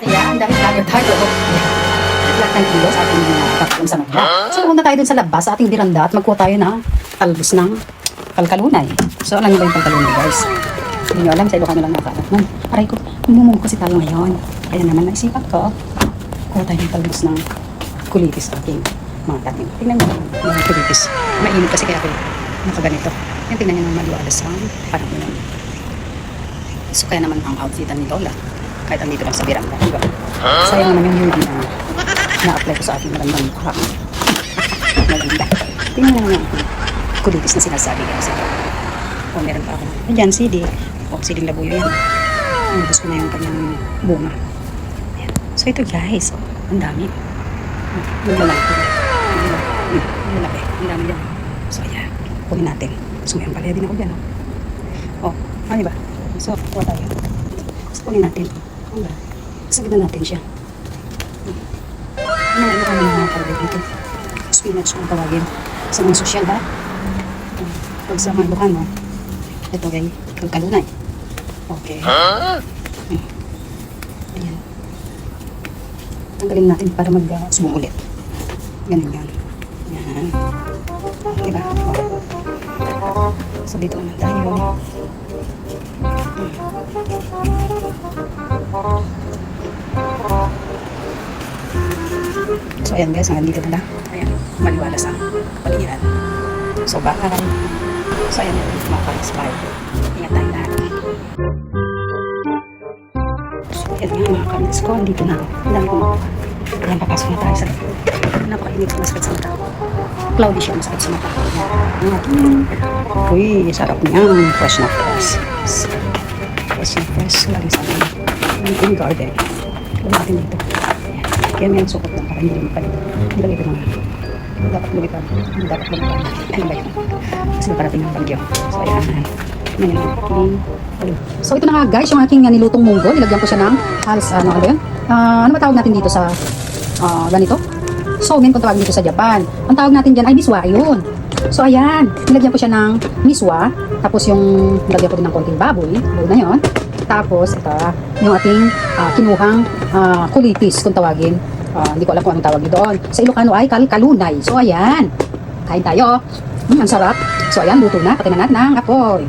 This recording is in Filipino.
Ayan, dahil vlogger tayo. Lahat ng kilo sa ating tatong sa mga. So, pumunta tayo dun sa labas, sa ating biranda at magkuha tayo ng talbos ng kalkalunay. So, alam niyo ba yung kalkalunay, guys? Hindi niyo alam, sa Ilocano lang nakakalat nun. Aray ko, namumungko kasi tayo ngayon. Kaya naman, naisipan ko, kuha tayo ng talbos ng kulitis sa ating mga tanim. Tingnan mo, mga kulitis. Mainit kasi kaya ako nakaganito. Yung tingnan niyo ng maluwalas ang panahon nun. So, kaya naman ang outfitan ni Lola. Kahit andito lang sa biranda, di ba? Sayang naman yung UV na na-apply ko sa ating magandang mukha. Maganda. Tingnan naman yung kulitis na sinasabi ko sa O, meron pa ako. Ayan, CD. O, CD labuyo yan. Ubus ko na yung kanyang bunga. Ayan. So, ito guys. Oh, ang dami. Yung lalaki. Yung lalaki. Ang dami yan. So, ayan. Kunin natin. So, ngayon pala din ako dyan. Oh, oh ano ba? So, kuha tayo. So, kunin natin. Ano ba? Sagdan natin siya. Ano, ano kami mga kalagay dito? Spinach kung tawagin. Sa mga sosyal? Hmm. Pag sa mga Ilocano, ito kay kalkalunay. Okay. Hmm. Ayan. Tanggalin natin para mag-subong ulit. Ganun yan. Yan. Diba? Oh. So, dito naman tayo. So ayan guys, hanggang dito na lang. Ayan, maliwalas ang kapaligiran. So bye. So ayan, mga kalis-bye. Ingat tayo lahat. So ayan nga mga kalis ko, dito na. Ang dami kong Ayan, papasok na tayo sa napakainit masakit sa mata. Cloudy siya, masakit sa mata. Ayan. Uy, sarap niyan. Fresh na fresh. Fresh na fresh. Lagi sa. Yung garden. Natin dito. Kaya may sukot lang para hindi rin palit. Ilagay ko mga dapat lumitan. Dapat lumitan. Ano ba yun? Kasi parating ang bagyo. So, ayan. Ayan. Ayan. So, ito na nga guys, yung aking uh, nilutong munggo. Nilagyan ko siya ng hals, ano ano yun? Ah, ano ba tawag natin dito sa ah, ganito? Somen kung tawag dito sa Japan. Ang tawag natin dyan ay miswa yun. So, ayan. Nilagyan ko siya ng miswa. Tapos yung nilagyan ko din ng konting baboy. Baboy na yun. Tapos, ito, yung ating ah, kinuhang ah, kulitis kung tawagin. Ah, hindi ko alam kung anong tawag doon. Sa Ilocano ay kalkalunay. So, ayan. Kain tayo. Mm, ang sarap. So, ayan, luto na. Pati na natin ng apoy.